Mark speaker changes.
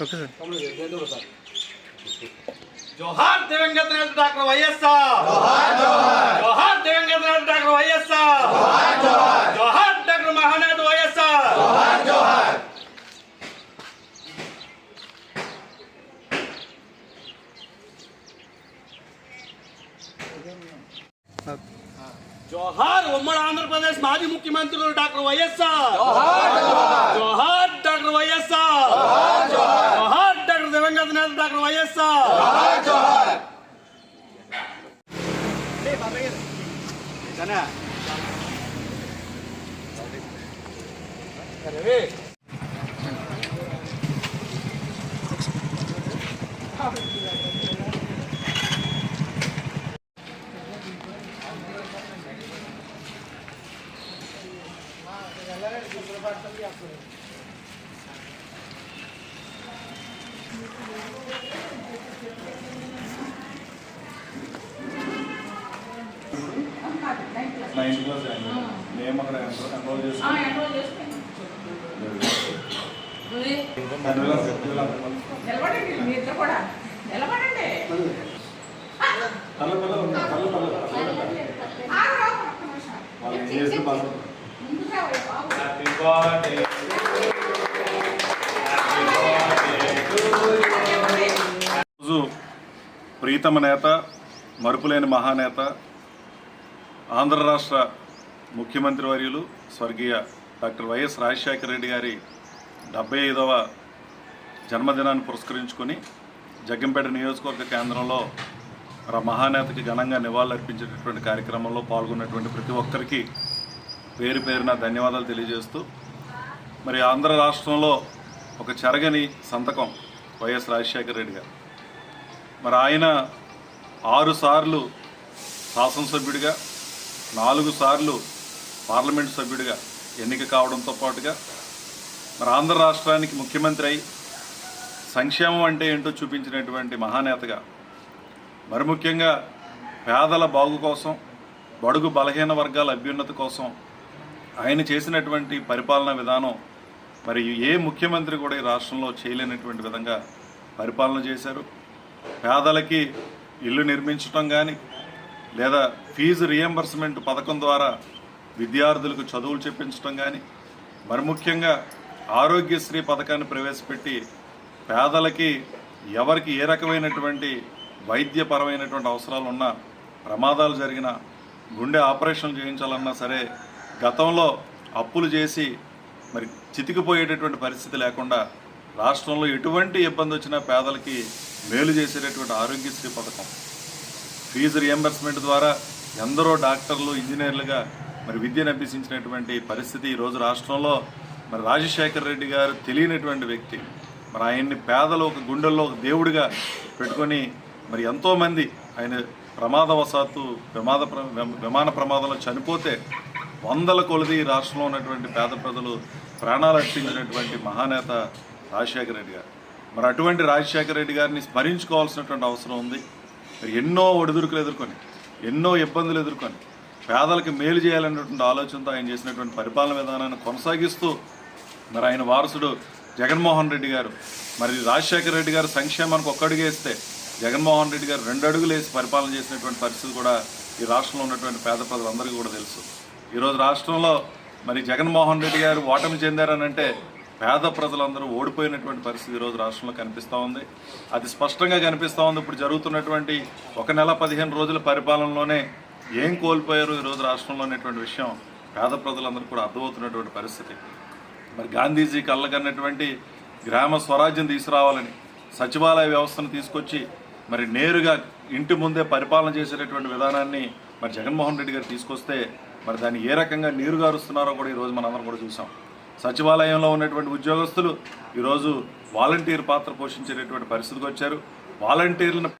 Speaker 1: Okay sir
Speaker 2: జోహార్ దివంగత నేత doctor YSR జోహార్ దివంగత నేత డాక్టర్ వైఎస్ఆర్ జోహార్ డాక్టర్ మహానేత వైఎస్ఆర్ జోహార్ ఉమ్మడి ఆంధ్రప్రదేశ్ మాజీ ముఖ్యమంత్రులు డాక్టర్ వైఎస్ఆర్ జోహార్ డాక్టర్ వైఎస్ఆర్ జోహార్ డాక్టర్ దివంగత నేత డాక్టర్ వైఎస్ఆర్
Speaker 3: Ninth class మేము అక్కడ ఎన్రోల్ చేసుకున్నాం రోజు ప్రీతమ నేత మరుపులేని మహానేత ఆంధ్ర రాష్ట్ర ముఖ్యమంత్రి వర్యులు స్వర్గీయ డాక్టర్ వైఎస్ రాజశేఖర రెడ్డి గారి డెబ్బై ఐదవ జన్మదినాన్ని పురస్కరించుకొని జగ్గంపేట నియోజకవర్గ కేంద్రంలో మహానేతకి ఘనంగా నివాళులర్పించేటటువంటి కార్యక్రమంలో పాల్గొన్నటువంటి ప్రతి ఒక్కరికి పేరు పేరున ధన్యవాదాలు తెలియజేస్తూ మరి ఆంధ్ర రాష్ట్రంలో ఒక చెరగని సంతకం వైఎస్ రాజశేఖర రెడ్డి గారు. మరి ఆయన ఆరు సార్లు శాసనసభ్యుడిగా నాలుగు సార్లు పార్లమెంట్ సభ్యుడిగా ఎన్నిక కావడంతో పాటుగా మరి ఆంధ్ర రాష్ట్రానికి ముఖ్యమంత్రి అయి సంక్షేమం అంటే ఏంటో చూపించినటువంటి మహానేతగా మరి ముఖ్యంగా పేదల బాగు కోసం బడుగు బలహీన వర్గాల అభ్యున్నతి కోసం ఆయన చేసినటువంటి పరిపాలనా విధానం మరి ఏ ముఖ్యమంత్రి కూడా ఈ రాష్ట్రంలో చేయలేనటువంటి విధంగా పరిపాలన చేశారు. పేదలకి ఇల్లు నిర్మించడం కానీ లేదా ఫీజు రియంబర్స్మెంట్ పథకం ద్వారా విద్యార్థులకు చదువులు చెప్పించడం కానీ మరి ముఖ్యంగా ఆరోగ్యశ్రీ పథకాన్ని ప్రవేశపెట్టి పేదలకి ఎవరికి ఏ రకమైనటువంటి వైద్యపరమైనటువంటి అవసరాలు ఉన్నా ప్రమాదాలు జరిగిన గుండె ఆపరేషన్ చేయించాలన్నా సరే గతంలో అప్పులు చేసి మరి చితికిపోయేటటువంటి పరిస్థితి లేకుండా రాష్ట్రంలో ఎటువంటి ఇబ్బంది వచ్చినా పేదలకి మేలు చేసేటటువంటి ఆరోగ్యశ్రీ పథకం. ఫీజు రియంబర్స్మెంట్ ద్వారా ఎందరో డాక్టర్లు ఇంజనీర్లుగా మరి విద్యను అభ్యసించినటువంటి పరిస్థితి ఈరోజు రాష్ట్రంలో. మరి రాజశేఖర్ రెడ్డి గారు తెలియనటువంటి వ్యక్తి. మరి ఆయన్ని పేదలు ఒక గుండెల్లో ఒక దేవుడిగా పెట్టుకొని మరి ఎంతోమంది ఆయన ప్రమాదవశాత్తు ప్రమాద ప్ర- విమాన ప్రమాదంలో చనిపోతే వందల కొలది ఈ రాష్ట్రంలో ఉన్నటువంటి పేద ప్రజలు ప్రాణాలు అర్పించినటువంటి మహానేత రాజశేఖర రెడ్డి గారు. మరి అటువంటి రాజశేఖర రెడ్డి గారిని స్మరించుకోవాల్సినటువంటి అవసరం ఉంది. మరి ఎన్నో ఒడిదుడుకులు ఎదుర్కొని ఎన్నో ఇబ్బందులు ఎదుర్కొని పేదలకు మేలు చేయాలనేటువంటి ఆలోచనతో ఆయన చేసినటువంటి పరిపాలన విధానాన్ని కొనసాగిస్తూ మరి ఆయన వారసుడు జగన్మోహన్ రెడ్డి గారు. మరి రాజశేఖర రెడ్డి గారు సంక్షేమానికి ఒక్కడుగేస్తే వేస్తే జగన్మోహన్ రెడ్డి గారు రెండు అడుగులు వేసి పరిపాలన చేసినటువంటి పరిస్థితి కూడా ఈ రాష్ట్రంలో ఉన్నటువంటి పేద ప్రజలందరికీ కూడా తెలుసు. ఈరోజు రాష్ట్రంలో మరి జగన్మోహన్ రెడ్డి గారు ఓటమి చెందారనంటే పేద ప్రజలందరూ ఓడిపోయినటువంటి పరిస్థితి ఈరోజు రాష్ట్రంలో కనిపిస్తూ ఉంది. అది స్పష్టంగా కనిపిస్తూ ఉంది. ఇప్పుడు జరుగుతున్నటువంటి ఒక నెల పదిహేను రోజుల పరిపాలనలోనే ఏం కోల్పోయారు ఈరోజు రాష్ట్రంలో ఉన్నటువంటి విషయం పేద ప్రజలందరూ కూడా అర్థమవుతున్నటువంటి పరిస్థితి. మరి గాంధీజీ కళ్ళకన్నటువంటి గ్రామ స్వరాజ్యం తీసుకురావాలని సచివాలయ వ్యవస్థను తీసుకొచ్చి మరి నేరుగా ఇంటి ముందే పరిపాలన చేసేటటువంటి విధానాన్ని మరి జగన్మోహన్ రెడ్డి గారు తీసుకొస్తే మరి దాన్ని ఏ రకంగా నీరు గారుస్తున్నారో కూడా ఈరోజు మనందరం కూడా చూసాం. సచివాలయంలో ఉన్నటువంటి ఉద్యోగస్తులు ఈరోజు వాలంటీర్ పాత్ర పోషించేటటువంటి పరిస్థితికి వచ్చారు. వాలంటీర్లను